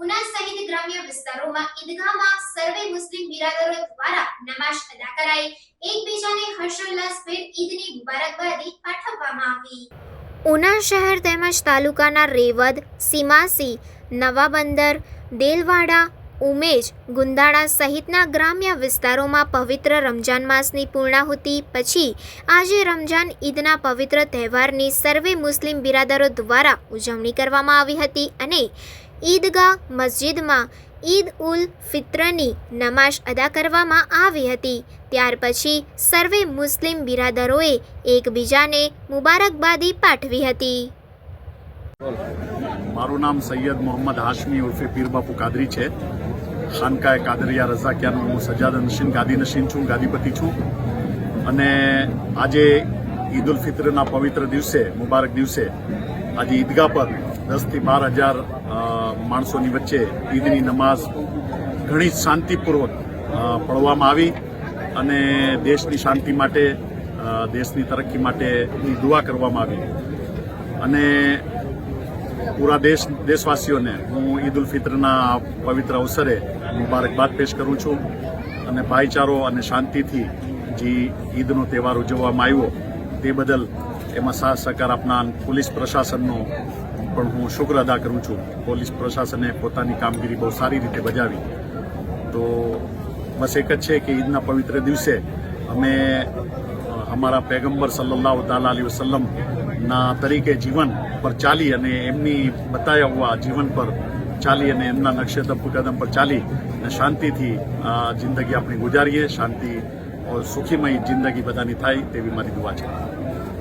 ઉના સહિત ગ્રામ્ય વિસ્તારોમાં ઈદગાહમાં સર્વે મુસ્લિમ બિરાદરો દ્વારા નમાઝ અદા કરાઈ. એકબીજાને હર્ષોલ્લાસભેર ઈદની મુબારકબાદી પાઠવવામાં આવી. ઉના શહેર તેમજ તાલુકાના રેવદ, સીમાસી, નવાબંદર, દેલવાડા, ઉમેજ, ગુંદાળા સહિતના ગ્રામ્ય વિસ્તારોમાં પવિત્ર રમજાન માસની પૂર્ણાહુતિ પછી આજે રમજાન ઈદના પવિત્ર તહેવારની સર્વે મુસ્લિમ બિરાદરો દ્વારા ઉજવણી કરવામાં આવી હતી અને ઈદગાહ મસ્જિદમાં ઈદ ઉલ ફિત્રની નમાઝ અદા કરવામાં આવી હતી. ત્યાર પછી સર્વે મુસ્લિમ બિરાદરોએ એકબીજાને મુબારકબાદી પાઠવી હતી. મારું નામ સૈયદ મોહમ્મદ હાશમી ઉર્ફે પીરબાપુ કાદરી છે. ખાનકાએ કાદરિયા રઝાકિયાનો હું સજાદ નશીન, ગાદી નશીન છું, ગાદીપતિ છું. અને આજે ઈદ ઉલ ફિત્રના પવિત્ર દિવસે, મુબારક દિવસે આજે ઈદગાહ પર દસથી બાર હજાર માણસોની વચ્ચે ઈદની નમાઝ ઘણી શાંતિપૂર્વક પડવામાં આવી અને દેશની શાંતિ માટે દેશની તરક્કી માટેની દુઆ કરવામાં આવી. અને પૂરા દેશ, દેશવાસીઓને હું ઈદ ઉલ ફિત્રના પવિત્ર અવસરે મુબારકબાદ પેશ કરું છું અને ભાઈચારો અને શાંતિથી જે ઈદનો તહેવાર ઉજવવામાં આવ્યો તે બદલ એમાં સાથ સહકાર આપનાર પોલીસ પ્રશાસનનો પણ હું શુક્ર અદા કરું છું. પોલીસ પ્રશાસને પોતાની કામગીરી બહુ સારી રીતે બજાવી. તો બસ એક જ છે કે ઈદના પવિત્ર દિવસે અમે અમારા પેગમ્બર સલ્લાહ તાલા અલી વસલમના તરીકે જીવન પર ચાલી અને એમની બતાવ્યા હુઆ જીવન પર ચાલી અને એમના નકશે કદમ પર ચાલી અને શાંતિથી આ જિંદગી આપણી ગુજારીએ. શાંતિ સુખીમય જિંદગી બધાની થાય તેવી મારી દુઆ છે.